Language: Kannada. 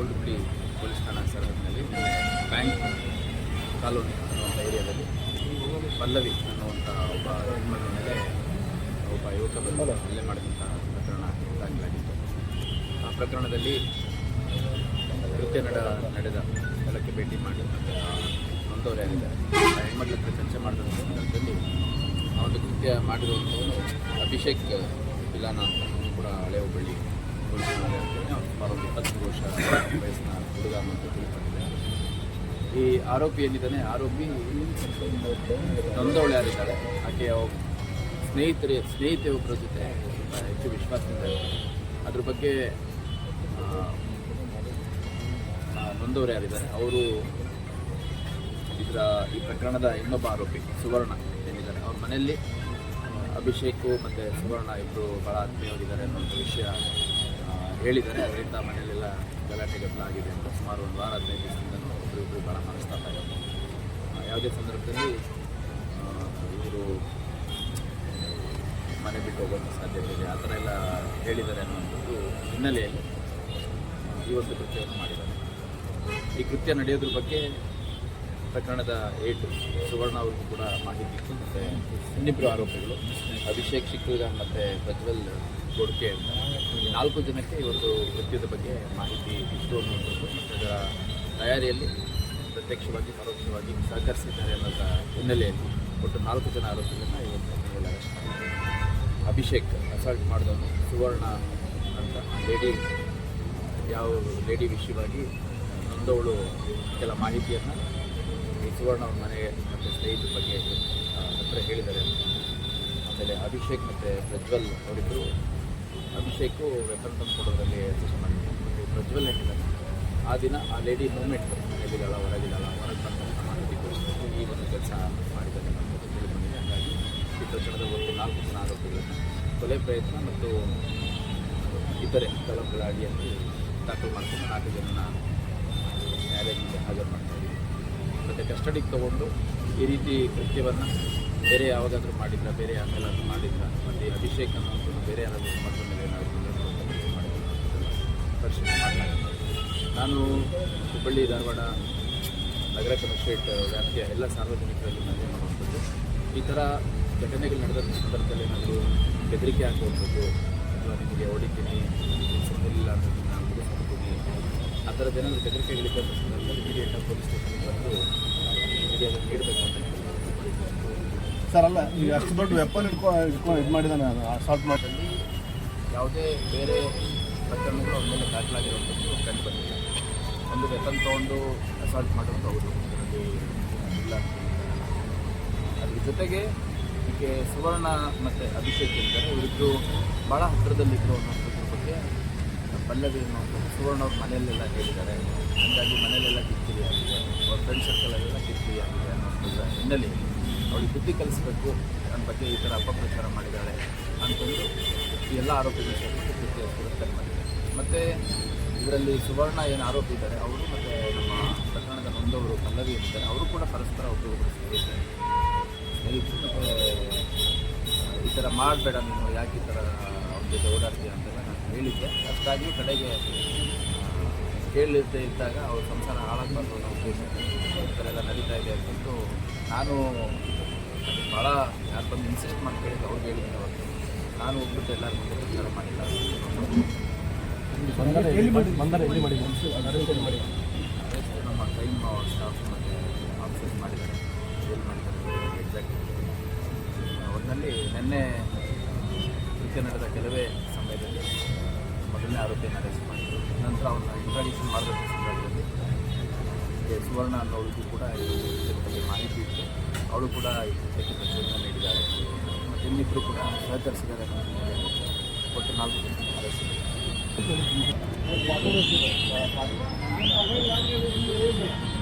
ಓಲ್ಡ್ ಪಿ ಪೊಲೀಸ್ ಠಾಣಾ ಸರಹದ್ದಿನಲ್ಲಿ ಬ್ಯಾಂಕ್ ಕಾಲೋನಿ ಅನ್ನುವಂಥ ಏರಿಯಾದಲ್ಲಿ ಪಲ್ಲವಿ ಅನ್ನುವಂಥ ಒಬ್ಬ ಹೆಣ್ಮಗಳ ಮೇಲೆ ಒಬ್ಬ ಯುವಕ ಬಂದು ಹಲ್ಲೆ ಮಾಡಿದಂಥ ಪ್ರಕರಣ ದಾಖಲಾಗಿತ್ತು. ಆ ಪ್ರಕರಣದಲ್ಲಿ ಕೃತ್ಯ ನಡ, ನಡೆದ ಸ್ಥಳಕ್ಕೆ ಭೇಟಿ ಮಾಡಿ ನೊಂದವರು ಯಾರಿದ್ದಾರೆ ಆ ಹೆಣ್ಮಕ್ಳ ಹತ್ರ ಚರ್ಚೆ ಮಾಡಿದ ಸಂದರ್ಭದಲ್ಲಿ ಆ ಒಂದು ಕೃತ್ಯ ಮಾಡಿರುವಂಥವನು ಅಭಿಷೇಕ್ ಅಂತ. ಕೂಡ ಹಳೆ ಹುಬ್ಬಳ್ಳಿ ಪೊಲೀಸ್ ಠಾಣೆ ಅಂತೇಳಿ ಅವ್ನು ಸುಮಾರು ಒಂದು ಇಪ್ಪತ್ತು ವರ್ಷ ವಯಸ್ಸಿನ ಹುಡುಗ ಅಂತ ತಿಳ್ಕೊಂಡಿದೆ ಈ ಆರೋಪಿ ಏನಿದ್ದಾನೆ, ಆರೋಪಿ ನೊಂದವಳು ಯಾರಿದ್ದಾಳೆ ಆಕೆಯ ಸ್ನೇಹಿತರೆ, ಸ್ನೇಹಿತೆ ಒಬ್ಬರ ಜೊತೆ ಹೆಚ್ಚು ವಿಶ್ವಾಸದಿಂದ. ಅದ್ರ ಬಗ್ಗೆ ನೊಂದವರು ಯಾರಿದ್ದಾರೆ ಅವರು ಇದರ ಈ ಪ್ರಕರಣದ ಇನ್ನೊಬ್ಬ ಆರೋಪಿ, ಸುವರ್ಣ ಏನಿದ್ದಾರೆ ಅವ್ರ ಮನೆಯಲ್ಲಿ ಅಭಿಷೇಕು ಮತ್ತು ಸುವರ್ಣ ಇಬ್ಬರು ಭಾಳ ಆತ್ಮೀಯವಾಗಿದ್ದಾರೆ ಅನ್ನೋ ವಿಷಯ ಹೇಳಿದ್ದಾರೆ. ಅದರಿಂದ ಮನೆಯಲ್ಲೆಲ್ಲ ಗಲಾಟೆ ಗದ್ದಲ ಆಗಿದೆ ಅಂತ ಸುಮಾರು ಒಂದು ವಾರ ಹದಿನೈದು ದಿವಸದಿಂದಲೂ ಒಬ್ಬರು ಇಬ್ಬರು ಭಾಳ ಮನಸ್ತಾಪ ಆಗುತ್ತೆ. ಯಾವುದೇ ಸಂದರ್ಭದಲ್ಲಿ ಇವರು ಮನೆ ಬಿಟ್ಟು ಹೋಗೋಕ್ಕೆ ಸಾಧ್ಯತೆ ಇದೆ. ಆ ಥರ ಎಲ್ಲ ಹೇಳಿದ್ದಾರೆ ಅನ್ನೋಂಥದ್ದು ಹಿನ್ನೆಲೆಯಲ್ಲಿ ಈ ಒಂದು ಕೃತ್ಯವನ್ನು ಮಾಡಿದ್ದಾರೆ. ಈ ಕೃತ್ಯ ನಡೆಯೋದ್ರ ಬಗ್ಗೆ ಪ್ರಕರಣದ ಏಟು ಸುವರ್ಣ ಅವ್ರಿಗೂ ಕೂಡ ಮಾಹಿತಿ ಇತ್ತು ಮತ್ತು ಇನ್ನಿಬ್ಬರು ಆರೋಪಿಗಳು. ಅಭಿಷೇಕ್ ಶಿಕ್ಲುಗ ಮತ್ತು ಪ್ರಜ್ವಲ್ ಗೋಡ್ಕೆ ಅಂತ. ನಾಲ್ಕು ಜನಕ್ಕೆ ಇವತ್ತು ಕೃತ್ಯದ ಬಗ್ಗೆ ಮಾಹಿತಿ ಇತ್ತು ಅನ್ನೋದು ಮತ್ತು ಅದರ ತಯಾರಿಯಲ್ಲಿ ಪ್ರತ್ಯಕ್ಷವಾಗಿ, ಪರೋಕ್ಷವಾಗಿ ಸಹಕರಿಸಿದ್ದಾರೆ ಅನ್ನೋದ ಹಿನ್ನೆಲೆಯಲ್ಲಿ ಒಟ್ಟು ನಾಲ್ಕು ಜನ ಆರೋಪಿಗಳನ್ನು ಇವತ್ತು ಅರೆಸ್ಟ್ ಮಾಡಿದ್ದಾರೆ ಅಭಿಷೇಕ್ ಅಸಾಲ್ಟ್ ಮಾಡಿದವನು ಸುವರ್ಣ ಅಂತ ಲೇಡಿ ಯಾವ ಲೇಡಿ ವಿಷಯವಾಗಿ ಬಂದವಳು ಕೆಲ ಮಾಹಿತಿಯನ್ನು ಈ ಸುವರ್ಣ ಅವ್ರ ಮನೆ ಮತ್ತು ಸ್ನೇಹಿತರ ಬಗ್ಗೆ ಹತ್ರ ಹೇಳಿದ್ದಾರೆ ಆಮೇಲೆ ಅಭಿಷೇಕ್ ಮತ್ತು ಪ್ರಜ್ವಲ್ ಅವರಿಬ್ಬರು ಅಭಿಷೇಕು ವೆಪನ್ ತಂದು ಕೊಡೋದ್ರಲ್ಲಿ ಯಶಸ್ಸು ಮಾಡಿದ್ದಾರೆ ಮತ್ತು ಪ್ರಜ್ವಲ್ ಏನಿದ್ದಾರೆ ಆ ದಿನ ಆ ಲೇಡಿ ಮೂಮೆಂಟ್ ಎಲ್ಲಿದ್ದಾಳ ಹೊರಗಿದ್ದಾಳ, ಹೊರಗೆ ಬಂದಂಥ ಮಾಹಿತಿ ಈ ಒಂದು ಕೆಲಸ ಮಾಡಿದ್ದಾರೆ ಅನ್ನೋದು ತಿಳ್ಕೊಂಡಿದೆ ಹಾಗಾಗಿ ಈ ಒಟ್ಟು ನಾಲ್ಕು ಜನ ಆರೋಪಿಗಳನ್ನು ಕೊಲೆ ಪ್ರಯತ್ನ ಮತ್ತು ಇತರೆ ಕಲಂಗಳ ಅಡಿಯಲ್ಲಿ ದಾಖಲು ಮಾಡ್ಕೊಂಡು ನಾಲ್ಕು ಜನನ ನ್ಯಾಯಾಲಯದಿಂದ ಹಾಜರು ಮಾಡ್ತಾ ಇದ್ದೀವಿ ಮತ್ತು ಕಸ್ಟಡಿಗೆ ತಗೊಂಡು ಈ ರೀತಿ ಕೃತ್ಯವನ್ನು ಬೇರೆ ಯಾವಾಗಾದರೂ ಮಾಡಿದ್ರ, ಬೇರೆ ಯಾಕೆಲ್ಲಾದರೂ ಮಾಡಿದ್ರ, ಮತ್ತು ಅಭಿಷೇಕ ಅನ್ನೋದು ಬೇರೆ ಯಾರಾದರೂ ಮೇಲೆ ಏನಾದರೂ ಮಾಡಿದ್ರು. ಪರಿಶೀಲನೆ ಮಾಡಲಾಗುತ್ತೆ ನಾನು ಹುಬ್ಬಳ್ಳಿ ಧಾರವಾಡ ನಗರ ಕಮಿಷ್ರೇಟ್ ವ್ಯಾಪ್ತಿಯ ಎಲ್ಲ ಸಾರ್ವಜನಿಕರಲ್ಲಿ ನಾನು ಮಾಡುವಂಥದ್ದು ಈ ಥರ ಘಟನೆಗಳು ನಡೆದ ಸಂದರ್ಭದಲ್ಲಿ ನಾನು ಬೆದರಿಕೆ ಹಾಕುವಂಥದ್ದು ಅಥವಾ ನಿಮಗೆ ಹೊಡಿತೀನಿ ಇಲ್ಲ ಅನ್ನೋದನ್ನು ನಾನು ಮುಗಿಸ್ಕೊಡ್ತೀನಿ ಆ ಥರದ್ದು ಏನಾದರೂ ಬೆದರಿಕೆಗಳಿದ್ದಂಥ ಸಂದರ್ಭದಲ್ಲಿ ಇಮಿಡಿಯೇಟಾಗಿ ಪೊಲೀಸ್ ಸ್ಟೇಷನ್ಗೆ ಬಂದು ಫಿರ್ಯಾದಿ ನೀಡಬೇಕು ಅಂತ. ಸರ್ ಅಲ್ಲ ಈಗ ಅಷ್ಟು ದೊಡ್ಡ ವೆಪನ್ ಇಟ್ಕೊ ಇಟ್ಕೊಂಡು ಇದು ಮಾಡಿದಾನೆ ಅಸಾಲ್ಟ್ ಮಾಡಿ ಅಲ್ಲಿ ಯಾವುದೇ ಬೇರೆ ಪ್ರಕರಣಗಳು ಅವ್ರ ಮೇಲೆ ದಾಖಲಾಗಿರುವಂಥದ್ದು ಕಂಡು ಬಂದಿದೆ. ಒಂದು ವೆಪನ್ ತೊಗೊಂಡು ಅಸಾಲ್ಟ್ ಮಾಡೋದು ಹೌದು. ಇಲ್ಲ ಅದ್ರ ಜೊತೆಗೆ ಇದಕ್ಕೆ ಸುವರ್ಣ ಮತ್ತು ಅಭಿಷೇಕ್ ಎಂದರೆ ಇವರಿಬ್ಬರು ಭಾಳ ಹತ್ತಿರದಲ್ಲಿದ್ದರು ಅನ್ನೋದ್ರ ಬಗ್ಗೆ ಪಲ್ಲವಿ ಅನ್ನೋ ಸುವರ್ಣ ಅವ್ರ ಮನೆಯಲ್ಲೆಲ್ಲ ಹೇಳಿದ್ದಾರೆ. ಹಾಗಾಗಿ ಮನೆಯಲ್ಲೆಲ್ಲ ಕಿರ್ಕಿರಿ ಆಗಿದೆ. ಅವ್ರ ಫ್ರೆಂಡ್ ಸರ್ಕಲಲ್ಲೆಲ್ಲ ಕಿರ್ಕಿರಿ ಆಗಿದೆ ಅನ್ನೋದ್ರ ಹಿನ್ನೆಲೆ ಅವಳಿಗೆ ಬುದ್ಧಿ ಕಲಿಸ್ಬೇಕು ನನ್ನ ಬಗ್ಗೆ ಈ ಥರ ಅಪಪ್ರಚಾರ ಮಾಡಿದ್ದಾಳೆ ಅಂತಂದು ಎಲ್ಲ ಆರೋಪಿಗಳು ಸೇರಿಕೊಂಡು ಕೃತ್ಯ ಮಾಡಿದ್ದಾರೆ ಮತ್ತು ಇದರಲ್ಲಿ ಸುವರ್ಣ ಏನು ಆರೋಪಿ ಇದ್ದಾರೆ ಅವರು ಮತ್ತು ನಮ್ಮ ಪ್ರಕರಣದ ನೊಂದವರು ಪಲ್ಲವಿ ಏನಿದ್ದಾರೆ ಅವರು ಕೂಡ ಪರಸ್ಪರ ಸ್ನೇಹಿತರು ಈ ಥರ ಮಾಡಬೇಡ ನೀನು, ಯಾಕೆ ಈ ಥರ ಅವ್ರ ಜೊತೆ ಓಡಾಡ್ತೀಯ ಅಂತೆಲ್ಲ ನಾನು ಹೇಳಿದ್ದೆ. ಅಷ್ಟಾಗಿ ಕಡೆಗೆ ಕೇಳಿರ್ತೇ ಇದ್ದಾಗ ಅವ್ರ ಸಂಸಾರ ಹಾಳಾಗಬಾರ್ದು ಅನ್ನೋ ಉದ್ದೇಶ ಈ ಥರ ಎಲ್ಲ ನಡೀತಾ ಇದೆ ಅಂತಂದು ನಾನು ಭಾಳ ಯಾರು ಬಂದು ಇನ್ಸಿಸ್ಟ್ ಮಾಡಿ ಕೇಳಿದ್ದು ಅವ್ರು ಹೇಳಿದ್ದೆ ಅವತ್ತು ನಾನು ಹೋಗ್ಬಿಟ್ಟು ಎಲ್ಲರ ಮುಂದೆ ಮಾಡಿಲ್ಲ. ನಮ್ಮ ಟೈಮ್ ಸ್ಟಾಫ್ ಮತ್ತು ಆಫೀಸರ್ಸ್ ಮಾಡಿದ್ದಾರೆ ಎಲ್ಲಿ ಮಾಡಿದ್ದಾರೆ ಎಕ್ಸಾಕ್ಟ್ ಒಟ್ಟಿನಲ್ಲಿ ನಿನ್ನೆ ಕೃತ್ಯ ನಡೆದ ಕೆಲವೇ ಸಮಯದಲ್ಲಿ ಮೊದಲನೇ ಆರೋಪಿಯನ್ನು ಅರೆಸ್ಟ್ ಮಾಡಿದ್ರು ನಂತರ ಅವನ್ನ ಇಂಟ್ರಾಡಿಕ್ಷನ್ ಮಾಡಬೇಕು ಸಂದರ್ಭದಲ್ಲಿ ಸುವರ್ಣ ಅನ್ನೋಳಿಗೂ ಕೂಡ ಮಾಹಿತಿ ಇತ್ತು ಅವಳು ಕೂಡ ಈ ಕೃತ್ಯಕ್ಕೆ ಪ್ರಚೋದನೆ ನೀಡಿದ್ದಾರೆ ಮತ್ತು ಇನ್ನಿಬ್ಬರು ಕೂಡ ಸಹಕರಿಸಿದ್ದಾರೆ ಒಟ್ಟು ನಾಲ್ಕು ಅರೆಸ್ಟ್ ಮಾಡಿದ್ದಾರೆ. Thank you.